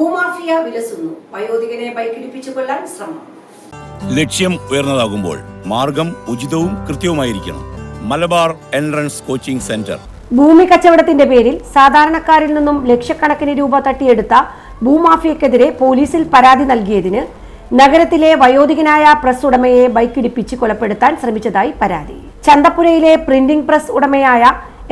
ഭൂമാഫിയ വിലസുന്നു. വയോധികനെ ബൈക്കിടിപ്പിച്ചു കൊല്ലാൻ ശ്രമം. ലക്ഷ്യം ഉയർന്നതാകുമ്പോൾ മാർഗം ഉചിതവും കൃത്യവുമായിരിക്കണം. Malabar entrance coaching centre. ഭൂമി കച്ചവടത്തിന്റെ പേരിൽ സാധാരണക്കാരിൽ നിന്നും ലക്ഷക്കണക്കിന് രൂപ തട്ടിയെടുത്ത ഭൂമാഫിയക്കെതിരെ പോലീസിൽ പരാതി നൽകിയതിന് നഗരത്തിലെ വയോധികനായ പ്രസ് ഉടമയെ ബൈക്കിടിപ്പിച്ച് കൊലപ്പെടുത്താൻ ശ്രമിച്ചതായി പരാതി. ചന്തപ്പുരയിലെ പ്രിന്റിംഗ് പ്രസ് ഉടമയായ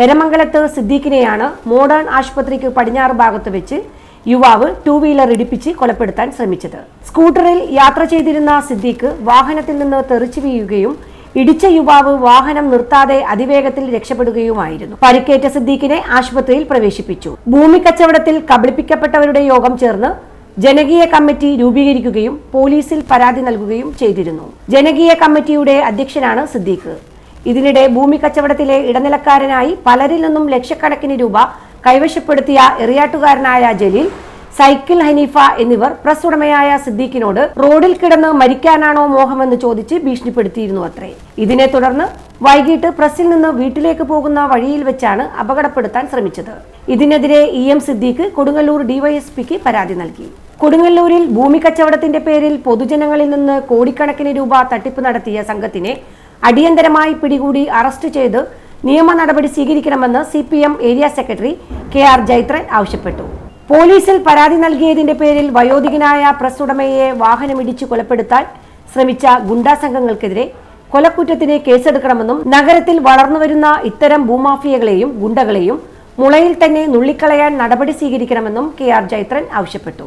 എരമംഗലത്ത് സിദ്ദീഖിനെയാണ് മോഡേൺ ആശുപത്രിക്ക് പടിഞ്ഞാറ് ഭാഗത്ത് വെച്ച് യുവാവ് ടൂ വീലർ ഇടിപ്പിച്ച് കൊലപ്പെടുത്താൻ ശ്രമിച്ചത്. സ്കൂട്ടറിൽ യാത്ര ചെയ്തിരുന്ന സിദ്ദീഖ് വാഹനത്തിൽ നിന്ന് തെറിച്ചു വീഴുകയും ഇടിച്ച യുവാവ് വാഹനം നിർത്താതെ അതിവേഗത്തിൽ രക്ഷപ്പെടുകയുമായിരുന്നു. പരിക്കേറ്റ സിദ്ദീഖിനെ ആശുപത്രിയിൽ പ്രവേശിപ്പിച്ചു. ഭൂമി കച്ചവടത്തിൽ കബളിപ്പിക്കപ്പെട്ടവരുടെ യോഗം ചേർന്ന് ജനകീയ കമ്മിറ്റി രൂപീകരിക്കുകയും പോലീസിൽ പരാതി നൽകുകയും ചെയ്തിരുന്നു. ജനകീയ കമ്മിറ്റിയുടെ അധ്യക്ഷനാണ് സിദ്ദീഖ്. ഇതിനിടെ ഭൂമി കച്ചവടത്തിലെ ഇടനിലക്കാരനായി പലരിൽ നിന്നും ലക്ഷക്കണക്കിന് രൂപ കൈവശപ്പെടുത്തിയ എറിയാട്ടുകാരനായ ജലീൽ സൈക്കിൾ ഹനീഫ എന്നിവർ പ്രസ് ഉടമയായ സിദ്ദീഖിനോട് റോഡിൽ കിടന്ന് മരിക്കാനാണോ മോഹമെന്ന് ചോദിച്ച് ഭീഷണിപ്പെടുത്തിയിരുന്നു അത്രേ. ഇതിനെ തുടർന്ന് വൈകിട്ട് പ്രസിൽ നിന്ന് വീട്ടിലേക്ക് പോകുന്ന വഴിയിൽ വെച്ചാണ് അപകടപ്പെടുത്താൻ ശ്രമിച്ചത്. ഇതിനെതിരെ ഇ എം സിദ്ദീഖ് കൊടുങ്ങല്ലൂർ ഡിവൈഎസ്പിക്ക് പരാതി നൽകി. കൊടുങ്ങല്ലൂരിൽ ഭൂമി കച്ചവടത്തിന്റെ പേരിൽ പൊതുജനങ്ങളിൽ നിന്ന് കോടിക്കണക്കിന് രൂപ തട്ടിപ്പ് നടത്തിയ സംഘത്തിനെ അടിയന്തരമായി പിടികൂടി അറസ്റ്റ് ചെയ്ത് നിയമ നടപടി സ്വീകരിക്കണമെന്ന് C P M area secretary K R Jaithran ആവശ്യപ്പെട്ടു. പോലീസിൽ പരാതി നൽകിയതിന്റെ പേരിൽ വയോധികനായ പ്രസ് ഉടമയെ വാഹനമിടിച്ചു കൊലപ്പെടുത്താൻ ശ്രമിച്ച ഗുണ്ടാ സംഘങ്ങൾക്കെതിരെ കൊലക്കുറ്റത്തിന് കേസെടുക്കണമെന്നും നഗരത്തിൽ വളർന്നുവരുന്ന ഇത്തരം ഭൂമാഫിയകളെയും ഗുണ്ടകളെയും മുളയിൽ തന്നെ നുള്ളിക്കളയാൻ നടപടി സ്വീകരിക്കണമെന്നും കെ ആർ ജൈത്രൻ ആവശ്യപ്പെട്ടു.